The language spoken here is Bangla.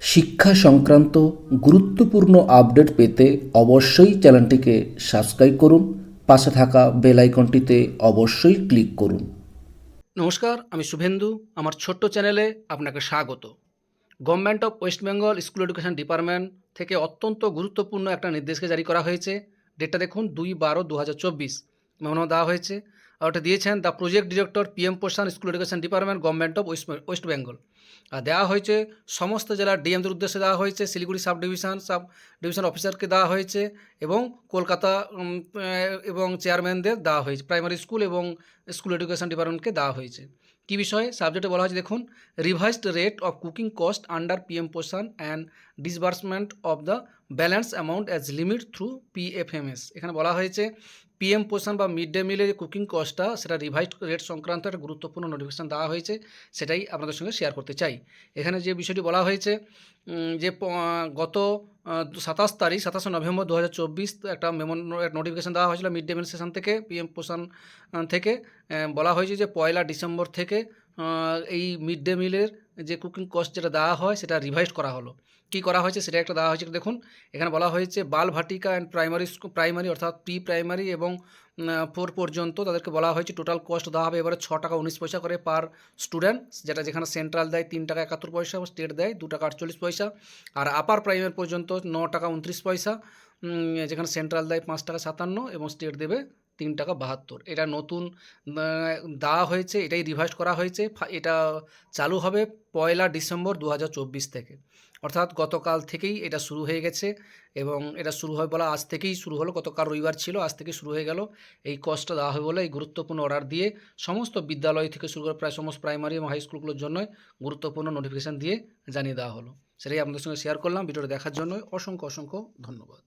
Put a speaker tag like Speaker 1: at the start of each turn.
Speaker 1: শিক্ষা সংক্রান্ত গুরুত্বপূর্ণ আপডেট পেতে অবশ্যই চ্যানেলটিকে সাবস্ক্রাইব করুন, পাশে থাকা বেল আইকনটিতে অবশ্যই ক্লিক করুন।
Speaker 2: নমস্কার, আমি শুভেন্দু। আমার ছোট্ট চ্যানেলে আপনাকে স্বাগত। Government of West Bengal school education department থেকে অত্যন্ত গুরুত্বপূর্ণ একটা নির্দেশকে জারি করা হয়েছে। ডেটটা দেখুন দুই বারো দু হাজার চব্বিশ। মেমো দেওয়া হয়েছে আর ওটা দিয়েছেন the project director PM Poshan school education department government of West West Bengal আর দেওয়া হয়েছে, সমস্ত জেলার ডিএমদের উদ্দেশ্যে দেওয়া হয়েছে, Siliguri sub division sub division অফিসারকে দেওয়া হয়েছে এবং কলকাতা এবং চেয়ারম্যানদের দেওয়া হয়েছে প্রাইমারি স্কুল এবং স্কুল এডুকেশন ডিপার্টমেন্টকে দেওয়া হয়েছে। কী বিষয়ে? সাবজেক্টে বলা হয়েছে, দেখুন revised rate of cooking cost under PM Poshan and disbursement of the balance amount as limit through PFMS এখানে বলা হয়েছে পিএম পোষণ বা মিড ডে মিলের যে কুকিং কস্টটা সেটা রিভাইসড রেট সংক্রান্ত একটা গুরুত্বপূর্ণ নোটিফিকেশান দেওয়া হয়েছে, সেটাই আপনাদের সঙ্গে শেয়ার করতে চাই। এখানে যে বিষয়টি বলা হয়েছে যে গত সাতাশ তারিখ, সাতাশে নভেম্বর দু হাজার চব্বিশ একটা মেমো নোটিফিকেশান দেওয়া হয়েছিল মিড ডে মিল সেশন থেকে পিএম পোষণ থেকে বলা হয়েছে যে পয়লা ডিসেম্বর থেকে এই মিড ডে মিলের যে কুকিং কস্ট যেটা দেওয়া হয়, সেটা রিভাইজ করা হলো। কী করা হয়েছে? সেটা একটা দেওয়া হয়েছে দেখুন। এখানে বলা হয়েছে, Bal Vatika and primary primary অর্থাৎ প্রি প্রাইমারি এবং ফোর পর্যন্ত তাদেরকে বলা হয়েছে টোটাল কস্ট দেওয়া হবে। এবারে ছ টাকা উনিশ পয়সা করে পার স্টুডেন্ট যেটা যেখানে সেন্ট্রাল দেয়, তিন টাকা একাত্তর পয়সা স্টেট দেয়, দু টাকা আটচল্লিশ পয়সা। আর আপার প্রাইমারি পর্যন্ত ন টাকা উনত্রিশ পয়সা। যেখানে সেন্ট্রাল দেয়, পাঁচ টাকা সাতান্ন এবং স্টেট দেবে তিন টাকা বাহাত্তর। এটা নতুন দেওয়া হয়েছে, এটাই রিভাইজ করা হয়েছে এটা চালু হবে পয়লা ডিসেম্বর দু হাজার চব্বিশ থেকে। অর্থাৎ গতকাল থেকেই এটা শুরু হয়ে গেছে এবং এটা শুরু হয় বলা আজ থেকেই শুরু হলো, গতকাল রবিবার ছিল, আজ থেকেই শুরু হয়ে গেল। এই কষ্টটা দেওয়া হবে বলে এই গুরুত্বপূর্ণ অর্ডার দিয়ে সমস্ত বিদ্যালয় থেকে শুরু করে প্রায় সমস্ত প্রাইমারি এবং হাই স্কুলগুলোর জন্যই গুরুত্বপূর্ণ নোটিফিকেশান দিয়ে জানিয়ে দেওয়া হলো। সেটাই আপনাদের সঙ্গে শেয়ার করলাম, ভিডিওটা দেখার জন্য অসংখ্য অসংখ্য ধন্যবাদ।